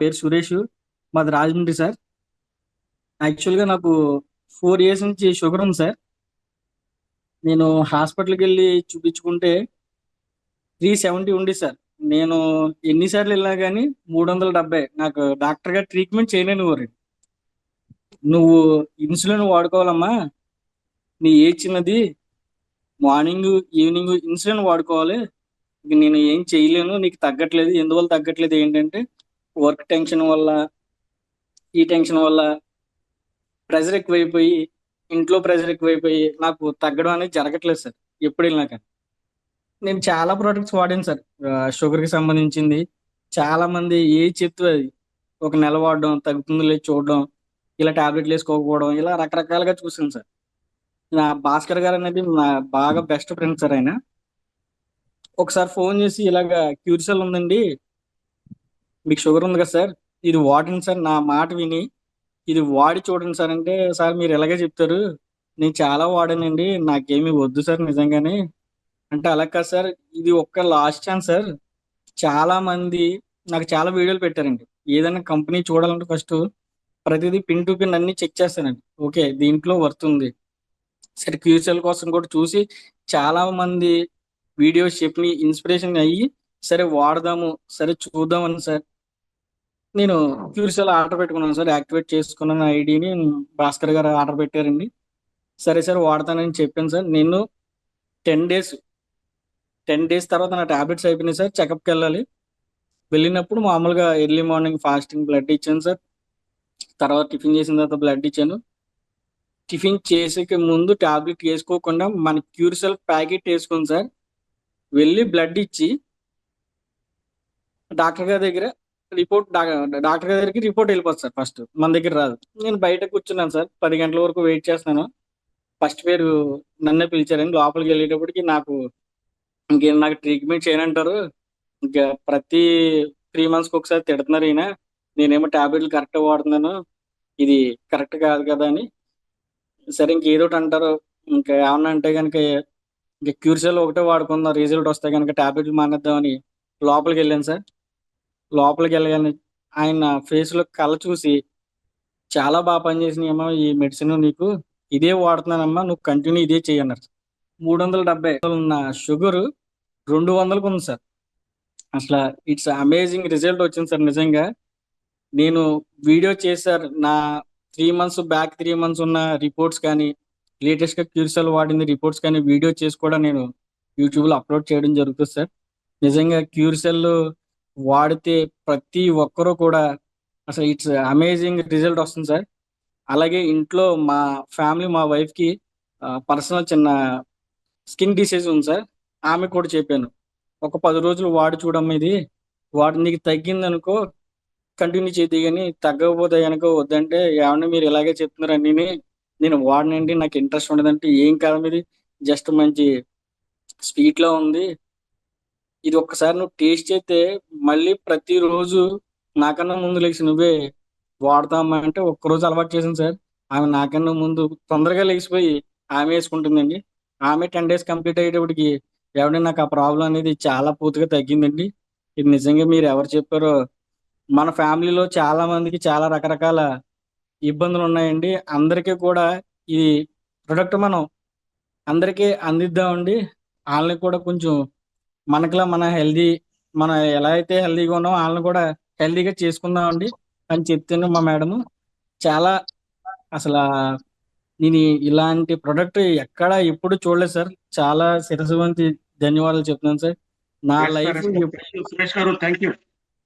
పేరు సురేష్ మాది రాజమండ్రి సార్. యాక్చువల్గా నాకు ఫోర్ ఇయర్స్ నుంచి షుగర్ ఉంది సార్. నేను హాస్పిటల్కి వెళ్ళి చూపించుకుంటే త్రీ సెవెంటీ ఉంది సార్. నేను ఎన్నిసార్లు వెళ్ళినా కానీ మూడు వందల డెబ్బై. నాకు డాక్టర్ గారు ట్రీట్మెంట్ చేయలేను వారు నువ్వు ఇన్సులిన్ వాడుకోవాలమ్మా. నీ ఏజ్ చిన్నది? మార్నింగ్ ఈవినింగ్ ఇన్సులిన్ వాడుకోవాలి. నేను ఏం చేయలేను నీకు తగ్గట్లేదు ఎందువల్ల తగ్గట్లేదు ఏంటంటే వర్క్ టెన్షన్ వల్ల ఈ టెన్షన్ వల్ల ప్రెషర్ ఎక్కువైపోయి ఇంట్లో ప్రెషర్ ఎక్కువైపోయి నాకు తగ్గడం అనేది జరగట్లేదు సార్. ఎప్పుడు వెళ్ళినాక నేను చాలా ప్రోడక్ట్స్ వాడాను సార్. షుగర్కి సంబంధించింది. చాలా మంది ఏ చెప్తూ అది. ఒక నెల వాడడం తగ్గుతుంది లేదు చూడడం ఇలా టాబ్లెట్లు వేసుకోకపోవడం ఇలా రకరకాలుగా చూసాను సార్. నా భాస్కర్ గారు అనేది నా బాగా బెస్ట్ ఫ్రెండ్ సార్ ఆయన. ఒకసారి ఫోన్ చేసి ఇలాగా క్యూరిసల్ ఉందండి. మీకు షుగర్ ఉంది కదా సార్ ఇది వాడండి సార్ నా మాట విని. ఇది వాడి చూడండి సార్ అంటే సార్ మీరు ఎలాగే చెప్తారు. నేను చాలా వాడానండి నాకేమీ వద్దు సార్ నిజంగానే. అంటే అలా కాదు సార్ ఇది ఒక్క లాస్ట్ ఛాన్స్ సార్. చాలా మంది నాకు చాలా వీడియోలు పెట్టారండి. ఏదైనా కంపెనీ చూడాలంటే ఫస్ట్ ప్రతిదీ పిన్ టు పిన్ అన్ని చెక్ చేస్తానండి. ఓకే దీంట్లో వర్త్ ఉంది. సరే క్యూసెల్ కోసం కూడా చూసి చాలా మంది వీడియోస్ చెప్పి ఇన్స్పిరేషన్ అయ్యి సరే వాడదాము సరే చూద్దామని సార్. నేను క్యూరిసెల్ ఆర్డర్ పెట్టుకున్నాను సార్. యాక్టివేట్ చేసుకున్నాను ఐడిని భాస్కర్ గారు ఆర్డర్ పెట్టారండి. సరే సార్ వాడతానని చెప్పాను సార్. నేను టెన్ డేస్ టెన్ డేస్ తర్వాత నా టాబ్లెట్స్ అయిపోయినాయి సార్. చెకప్కి వెళ్ళాలి. వెళ్ళినప్పుడు మామూలుగా ఎర్లీ మార్నింగ్ ఫాస్టింగ్ బ్లడ్ ఇచ్చాను సార్. తర్వాత టిఫిన్ చేసిన తర్వాత బ్లడ్ ఇచ్చాను. టిఫిన్ చేసేకి ముందు టాబ్లెట్ వేసుకోకుండా మన క్యూరిసెల్ ప్యాకెట్ వేసుకుని సార్ వెళ్ళి బ్లడ్ ఇచ్చి డాక్టర్ గారి దగ్గర రిపోర్ట్ డాక్టర్ గారికి దగ్గరికి రిపోర్ట్ వెళ్ళిపోతుంది సార్ ఫస్ట్. మన దగ్గర రాదు. నేను బయట కూర్చున్నాను సార్. పది గంటల వరకు వెయిట్ చేస్తున్నాను. ఫస్ట్ పేరు నన్నే పిలిచారని లోపలికి వెళ్ళేటప్పటికి నాకు ఇంకేం నాకు ట్రీట్మెంట్ చేయనంటారు. ఇంకా ప్రతి త్రీ మంత్స్కి ఒకసారి తిడుతున్నారు ఈయన. నేనేమో ట్యాబ్లెట్లు కరెక్ట్గా వాడుతున్నాను. ఇది కరెక్ట్ కాదు కదా అని. సరే ఇంకేదోటి అంటారు. ఇంకా ఏమన్నా అంటే కనుక ఇంకా క్యూర్సెల్ ఒకటే వాడుకుందాం. రిజల్ట్ వస్తే కనుక ట్యాబ్లెట్లు మానేద్దామని లోపలికి వెళ్ళాను సార్. లోపలికి వెళ్ళగానే ఆయన ఫేస్లో కళ్ళ చూసి చాలా బాగా పనిచేసినాయమ్మా ఈ మెడిసిన్ నీకు. ఇదే వాడుతున్నానమ్మా. నువ్వు కంటిన్యూ ఇదే చేయన్నారు మూడు వందల డెబ్బై ఉన్న షుగర్ రెండు వందలకు ఉంది సార్. అసలు ఇట్స్ అమేజింగ్ రిజల్ట్ వచ్చింది సార్ నిజంగా. నేను వీడియో చేశారు. నా three months back three months ఉన్న రిపోర్ట్స్ కానీ లేటెస్ట్గా క్యూర్సెల్ వాడింది రిపోర్ట్స్ కానీ వీడియో చేసి కూడా నేను యూట్యూబ్లో అప్లోడ్ చేయడం జరుగుతుంది సార్. నిజంగా క్యూర్సెల్ వాడితే ప్రతి ఒక్కరూ కూడా అసలు ఇట్స్ అమేజింగ్ రిజల్ట్ వస్తుంది సార్. అలాగే ఇంట్లో మా ఫ్యామిలీ మా వైఫ్కి పర్సనల్ చిన్న స్కిన్ డిసీజ్ ఉంది సార్. ఆమె కూడా చెప్పాను. ఒక పది రోజులు వాడి చూడమ్మ ఇది. వాడి నీకు తగ్గింది అనుకో కంటిన్యూ చేద్ది కానీ తగ్గకపోతే కనుక వద్దంటే ఏమన్నా మీరు ఇలాగే చెప్తున్నారు నేను వాడనండి నాకు ఇంట్రెస్ట్ ఉండదంటే ఏం కాదు ఇది జస్ట్ మంచి స్వీట్లో ఉంది. ఇది ఒక్కసారి నువ్వు టేస్ట్ చేస్తే మళ్ళీ ప్రతిరోజు నాకన్నా ముందు లేచి నువ్వే వాడతామా అంటే ఒక్కరోజు అలవాటు చేసింది సార్. ఆమె నాకన్నా ముందు తొందరగా లేచిపోయి ఆమె వేసుకుంటుందండి. ఆమె టెన్ డేస్ కంప్లీట్ అయ్యేటప్పటికి ఎవడైనా నాకు ఆ ప్రాబ్లం అనేది చాలా పూర్తిగా తగ్గిందండి. ఇది నిజంగా మీరు ఎవరు చెప్పారో మన ఫ్యామిలీలో చాలా మందికి చాలా రకరకాల ఇబ్బందులు ఉన్నాయండి. అందరికీ కూడా ఈ ప్రొడక్ట్ మనం అందరికీ అందిద్దామండి. వాళ్ళని కూడా కొంచెం మనకులా మన హెల్దీ మనం ఎలా అయితే హెల్దీగా ఉన్నామో వాళ్ళని కూడా హెల్దీగా చేసుకుందామండి అని చెప్తాను మా మేడము. చాలా అసలు నేను ఇలాంటి ప్రొడక్ట్ ఎక్కడ ఎప్పుడు చూడలేదు సార్. చాలా శిరసు ధన్యవాదాలు చెప్తున్నాను సార్. నా లైఫ్ సురేష్ గారు థ్యాంక్ యూ